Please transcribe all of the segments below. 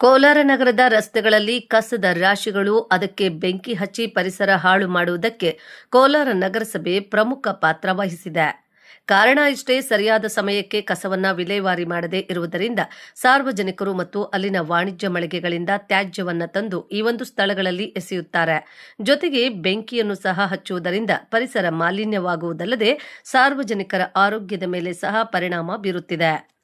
ಕೋಲಾರ ನಗರದ ರಸ್ತೆಗಳಲ್ಲಿ ಕಸದ ರಾಶಿಗಳು, ಅದಕ್ಕೆ ಬೆಂಕಿ ಹಚ್ಚಿ ಪರಿಸರ ಹಾಳು ಮಾಡುವುದಕ್ಕೆ ಕೋಲಾರ ನಗರಸಭೆ ಪ್ರಮುಖ ಪಾತ್ರ ವಹಿಸಿದೆ. ಕಾರಣ ಇಷ್ಟೇ, ಸರಿಯಾದ ಸಮಯಕ್ಕೆ ಕಸವನ್ನ ವಿಲೇವಾರಿ ಮಾಡದೇ ಇರುವುದರಿಂದ ಸಾರ್ವಜನಿಕರು ಮತ್ತು ಅಲ್ಲಿನ ವಾಣಿಜ್ಯ ಮಳಿಗೆಗಳಿಂದ ತ್ಯಾಜ್ಯವನ್ನ ತಂದು ಈ ಒಂದು ಸ್ಥಳಗಳಲ್ಲಿ ಎಸೆಯುತ್ತಾರೆ. ಜೊತೆಗೆ ಬೆಂಕಿಯನ್ನು ಸಹ ಹಚ್ಚುವುದರಿಂದ ಪರಿಸರ ಮಾಲಿನ್ಯವಾಗುವುದಲ್ಲದೆ ಸಾರ್ವಜನಿಕರ ಆರೋಗ್ಯದ ಮೇಲೆ ಸಹ ಪರಿಣಾಮ ಬೀರುತ್ತಿದೆ.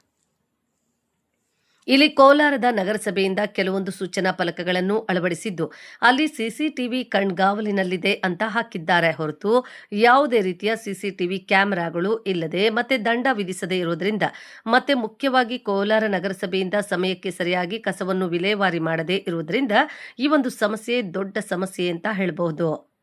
ಇಲ್ಲಿ ಕೋಲಾರದ ನಗರಸಭೆಯಿಂದ ಕೆಲವೊಂದು ಸೂಚನಾ ಫಲಕಗಳನ್ನು ಅಳವಡಿಸಿದ್ದು, ಅಲ್ಲಿ ಸಿಸಿಟಿವಿ ಕಣ್ಗಾವಲಿನಲ್ಲಿದೆ ಅಂತ ಹಾಕಿದ್ದಾರೆ ಹೊರತು ಯಾವುದೇ ರೀತಿಯ ಸಿಸಿಟಿವಿ ಕ್ಯಾಮೆರಾಗಳು ಇಲ್ಲದೆ ಮತ್ತೆ ದಂಡ ವಿಧಿಸದೇ ಇರುವುದರಿಂದ ಮತ್ತೆ ಮುಖ್ಯವಾಗಿ ಕೋಲಾರ ನಗರಸಭೆಯಿಂದ ಸಮಯಕ್ಕೆ ಸರಿಯಾಗಿ ಕಸವನ್ನು ವಿಲೇವಾರಿ ಮಾಡದೇ ಇರುವುದರಿಂದ ಈ ಒಂದು ಸಮಸ್ಯೆ ದೊಡ್ಡ ಸಮಸ್ಯೆ ಅಂತ ಹೇಳಬಹುದು.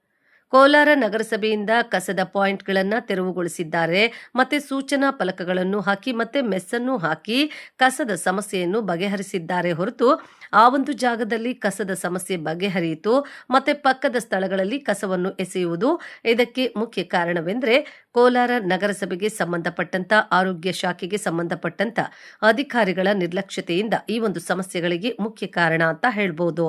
ಕೋಲಾರ ನಗರಸಭೆಯಿಂದ ಕಸದ ಪಾಯಿಂಟ್ಗಳನ್ನು ತೆರವುಗೊಳಿಸಿದ್ದಾರೆ. ಮತ್ತೆ ಸೂಚನಾ ಫಲಕಗಳನ್ನು ಹಾಕಿ ಮತ್ತೆ ಮೆಸ್ಸನ್ನು ಹಾಕಿ ಕಸದ ಸಮಸ್ಯೆಯನ್ನು ಬಗೆಹರಿಸಿದ್ದಾರೆ ಹೊರತು ಆ ಒಂದು ಜಾಗದಲ್ಲಿ ಕಸದ ಸಮಸ್ಯೆ ಬಗೆಹರಿಯಿತು, ಮತ್ತೆ ಪಕ್ಕದ ಸ್ಥಳಗಳಲ್ಲಿ ಕಸವನ್ನು ಎಸೆಯುವುದು ಇದಕ್ಕೆ ಮುಖ್ಯ ಕಾರಣವೆಂದರೆ ಕೋಲಾರ ನಗರಸಭೆಗೆ ಸಂಬಂಧಪಟ್ಟಂತ, ಆರೋಗ್ಯ ಶಾಖೆಗೆ ಸಂಬಂಧಪಟ್ಟಂತ ಅಧಿಕಾರಿಗಳ ನಿರ್ಲಕ್ಷ್ಯತೆಯಿಂದ ಈ ಒಂದು ಸಮಸ್ಯೆಗಳಿಗೆ ಮುಖ್ಯ ಕಾರಣ ಅಂತ ಹೇಳ್ಬೋದು.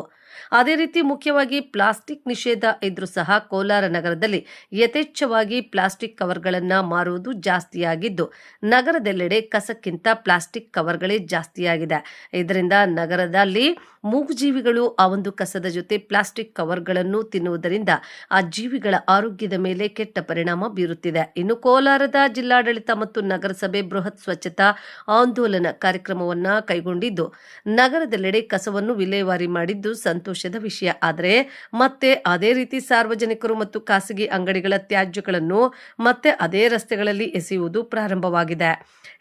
ಅದೇ ರೀತಿ ಮುಖ್ಯವಾಗಿ ಪ್ಲಾಸ್ಟಿಕ್ ನಿಷೇಧ ಇದ್ರೂ ಸಹ ಕೋಲಾರ ನಗರದಲ್ಲಿ ಯಥೇಚ್ಛವಾಗಿ ಪ್ಲಾಸ್ಟಿಕ್ ಕವರ್ಗಳನ್ನು ಮಾರುವುದು ಜಾಸ್ತಿಯಾಗಿದ್ದು, ನಗರದೆಲ್ಲೆಡೆ ಕಸಕ್ಕಿಂತ ಪ್ಲಾಸ್ಟಿಕ್ ಕವರ್ಗಳೇ ಜಾಸ್ತಿಯಾಗಿದೆ. ಇದರಿಂದ ನಗರದಲ್ಲಿ ಮೂಗುಜೀವಿಗಳು ಆ ಒಂದು ಕಸದ ಜೊತೆ ಪ್ಲಾಸ್ಟಿಕ್ ಕವರ್ಗಳನ್ನು ತಿನ್ನುವುದರಿಂದ ಆ ಜೀವಿಗಳ ಆರೋಗ್ಯದ ಮೇಲೆ ಕೆಟ್ಟ ಪರಿಣಾಮ ಬೀರುತ್ತಿದೆ. ಇನ್ನು ಕೋಲಾರದ ಜಿಲ್ಲಾಡಳಿತ ಮತ್ತು ನಗರಸಭೆ ಬೃಹತ್ ಸ್ವಚ್ಛತಾ ಆಂದೋಲನ ಕಾರ್ಯಕ್ರಮವನ್ನು ಕೈಗೊಂಡಿದ್ದು, ನಗರದೆಲ್ಲೆಡೆ ಕಸವನ್ನು ವಿಲೇವಾರಿ ಮಾಡಿದ್ದು ಸಂತೋಷದ ವಿಷಯ. ಆದರೆ ಮತ್ತೆ ಅದೇ ರೀತಿ ಸಾರ್ವಜನಿಕರು ಮತ್ತು ಖಾಸಗಿ ಅಂಗಡಿಗಳ ತ್ಯಾಜ್ಯಗಳನ್ನು ಮತ್ತೆ ಅದೇ ರಸ್ತೆಗಳಲ್ಲಿ ಎಸೆಯುವುದು ಪ್ರಾರಂಭವಾಗಿದೆ.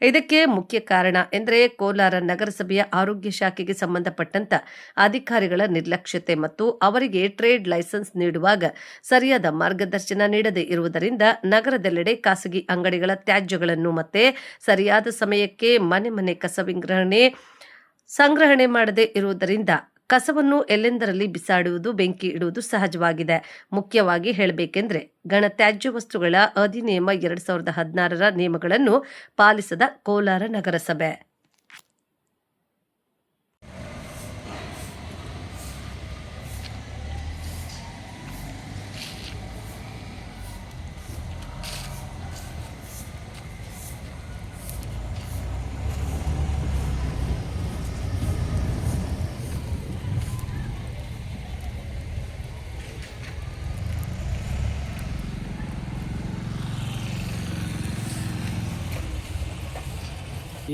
ಇದಕ್ಕೆ ಮುಖ್ಯ ಕಾರಣ ಎಂದರೆ ಕೋಲಾರ ನಗರಸಭೆಯ ಆರೋಗ್ಯ ಶಾಖೆಗೆ ಸಂಬಂಧಪಟ್ಟಂತ ಅಧಿಕಾರಿಗಳ ನಿರ್ಲಕ್ಷ್ಯತೆ ಮತ್ತು ಅವರಿಗೆ ಟ್ರೇಡ್ ಲೈಸೆನ್ಸ್ ನೀಡುವಾಗ ಸರಿಯಾದ ಮಾರ್ಗದರ್ಶನ ನೀಡದೇ ಇರುವುದರಿಂದ ನಗರದೆಲ್ಲೆಡೆ ಖಾಸಗಿ ಅಂಗಡಿಗಳ ತ್ಯಾಜ್ಯಗಳನ್ನು ಮತ್ತೆ ಸರಿಯಾದ ಸಮಯಕ್ಕೆ ಮನೆ ಮನೆ ಕಸ ವಿಂಗ್ರಹಣೆ, ಸಂಗ್ರಹಣೆ ಮಾಡದೇ ಇರುವುದರಿಂದ ಕಸವನ್ನು ಎಲ್ಲೆಂದರಲ್ಲಿ ಬಿಸಾಡುವುದು, ಬೆಂಕಿ ಇಡುವುದು ಸಹಜವಾಗಿದೆ. ಮುಖ್ಯವಾಗಿ ಹೇಳಬೇಕೆಂದರೆ ಗಣತ್ಯಾಜ್ಯ ವಸ್ತುಗಳ ಅಧಿನಿಯಮ ಎರಡ್ ಸಾವಿರದ ಹದಿನಾರರ ನಿಯಮಗಳನ್ನು ಪಾಲಿಸದ ಕೋಲಾರ ನಗರಸಭೆ.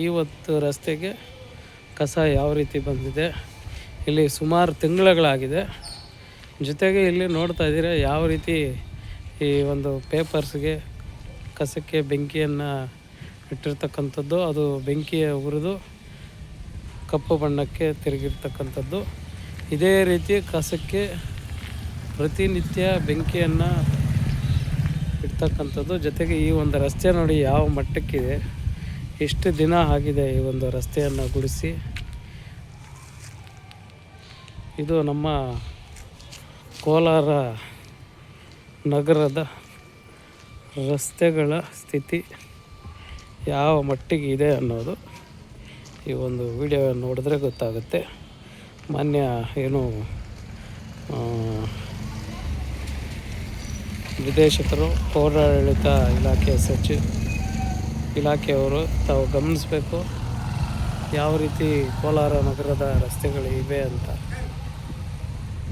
ಇವತ್ತು ರಸ್ತೆಗೆ ಕಸ ಯಾವ ರೀತಿ ಬಂದಿದೆ, ಇಲ್ಲಿ ಸುಮಾರು ತಿಂಗಳುಗಳಾಗಿದೆ ಜೊತೆಗೆ ಇಲ್ಲಿ ನೋಡ್ತಾ ಇದ್ದೀರಾ ಯಾವ ರೀತಿ ಈ ಒಂದು ಪೇಪರ್ಸ್ಗೆ ಕಸಕ್ಕೆ ಬೆಂಕಿಯನ್ನು ಇಟ್ಟಿರ್ತಕ್ಕಂಥದ್ದು, ಅದು ಬೆಂಕಿಯ ಉರಿದು ಕಪ್ಪು ಬಣ್ಣಕ್ಕೆ ತಿರುಗಿರ್ತಕ್ಕಂಥದ್ದು. ಇದೇ ರೀತಿ ಕಸಕ್ಕೆ ಪ್ರತಿನಿತ್ಯ ಬೆಂಕಿಯನ್ನು ಇಡ್ತಕ್ಕಂಥದ್ದು. ಜೊತೆಗೆ ಈ ಒಂದು ರಸ್ತೆ ನೋಡಿ ಯಾವ ಮಟ್ಟಕ್ಕಿದೆ. ಎಷ್ಟು ದಿನ ಆಗಿದೆ ಈ ಒಂದು ರಸ್ತೆಯನ್ನು ಗುಡಿಸಿ? ಇದು ನಮ್ಮ ಕೋಲಾರ ನಗರದ ರಸ್ತೆಗಳ ಸ್ಥಿತಿ ಯಾವ ಮಟ್ಟಿಗೆ ಇದೆ ಅನ್ನೋದು ಈ ಒಂದು ವಿಡಿಯೋ ನೋಡಿದ್ರೆ ಗೊತ್ತಾಗುತ್ತೆ. ಮಾನ್ಯ ಏನು ವಿದೇಶಕರು ಪೌರಾಡಳಿತ ಇಲಾಖೆ ಸಚಿವ ಇಲಾಖೆಯವರು ತಾವು ಗಮನಿಸಬೇಕು. ಯಾವ ರೀತಿ ಕೋಲಾರ ನಗರದ ರಸ್ತೆಗಳು ಇವೆ ಅಂತ.